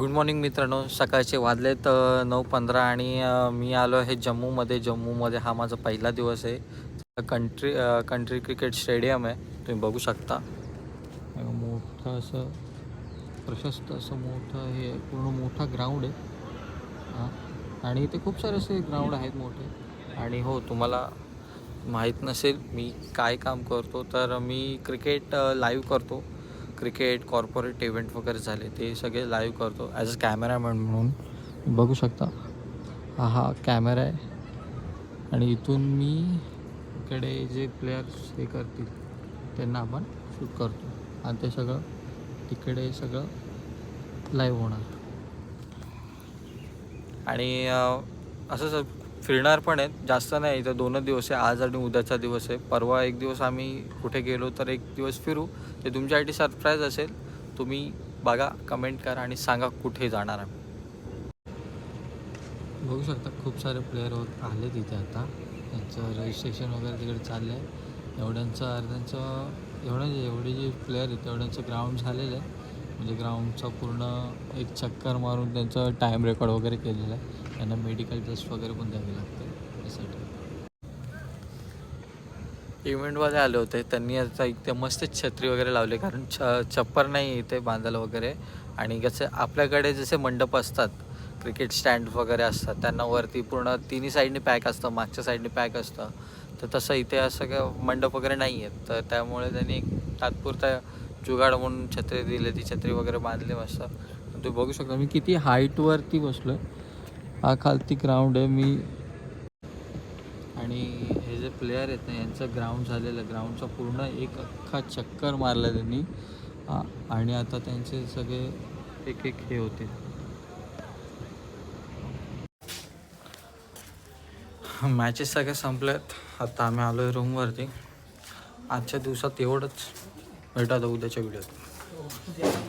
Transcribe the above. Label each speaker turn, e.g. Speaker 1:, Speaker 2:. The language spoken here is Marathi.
Speaker 1: गुड मॉर्निंग मित्रांनो. सकाळचे वाजलेत तर नऊ पंधरा आणि मी आलो आहे जम्मूमध्ये. जम्मूमध्ये हा माझा पहिला दिवस आहे. कंट्री कंट्री क्रिकेट स्टेडियम आहे. तुम्ही बघू शकता. मोठं असं प्रशस्त असं मोठं हे पूर्ण मोठा ग्राउंड आहे. आणि इथे खूप सारे असे ग्राउंड आहेत मोठे. आणि हो तुम्हाला माहीत नसेल मी काय काम करतो तर मी क्रिकेट लाईव्ह करतो. क्रिकेट कॉर्पोरेट इव्हेंट वगैरे झाले ते सगळे लाईव्ह करतो ॲज अ कॅमेरामॅन म्हणून. बघू शकता. हा हा कॅमेरा आहे. आणि इथून मी इकडे जे प्लेयर्स हे करतील त्यांना आपण शूट करतो. आणि ते सगळं तिकडे सगळं लाईव्ह होणार. आणि असं असंच फिरणार पण आहेत. जास्त नाही इथं दोनच दिवस आहे. आज आणि उद्याचा दिवस आहे. परवा एक दिवस आम्ही कुठे गेलो तर एक दिवस फिरू. ते तुमच्यासाठी सरप्राईज असेल. तुम्ही बघा कमेंट करा आणि सांगा कुठे जाणार आम्ही. बघू शकता खूप सारे प्लेयर आले तिथे आता. त्यांचं रजिस्ट्रेशन वगैरे तिकडे चाललं आहे एवढ्यांचं अर्ध्यांचं एवढं जे एवढे जे प्लेयर आहेत तेवढ्यांचं ग्राउंड झालेलं आहे. म्हणजे ग्राउंडचा पूर्ण एक चक्कर मारून त्यांचं टाईम रेकॉर्ड वगैरे केलेलं आहे. त्यांना मेडिकल टेस्ट वगैरे पण द्यावी लागते त्यासाठी इव्हेंटवाले आले होते. त्यांनी आता इथे मस्त छत्री वगैरे लावले. कारण छ छप्पर नाही इथे बांधायला वगैरे. आणि कसं आपल्याकडे जसे मंडप असतात क्रिकेट स्टँड वगैरे असतात त्यांना वरती पूर्ण तिन्ही साईडने पॅक असतं मागच्या साईडने पॅक असतं. तर तसं इथे असं काय मंडप वगैरे नाही आहेत तर त्यामुळे त्यांनी एक तात्पुरता जुगाड म्हणून छत्री दिली ती छत्री वगैरे बांधली मस्त. तुम्ही बघू शकता मी किती हाईटवरती बसलो हा खालती ग्राउंड आहे मी आणि हे जे प्लेयर आहेत ना यांचं ग्राउंड झालेलं ग्राउंडचा पूर्ण एक अख्खा चक्कर मारला त्यांनी. आणि आता त्यांचे सगळे एक एक हे होते. मॅचेस सगळे संपल्यात आता आम्ही आलो आहे रूमवरती आजच्या दिवसात एवढंच. भेटा आता उद्याच्या व्हिडिओत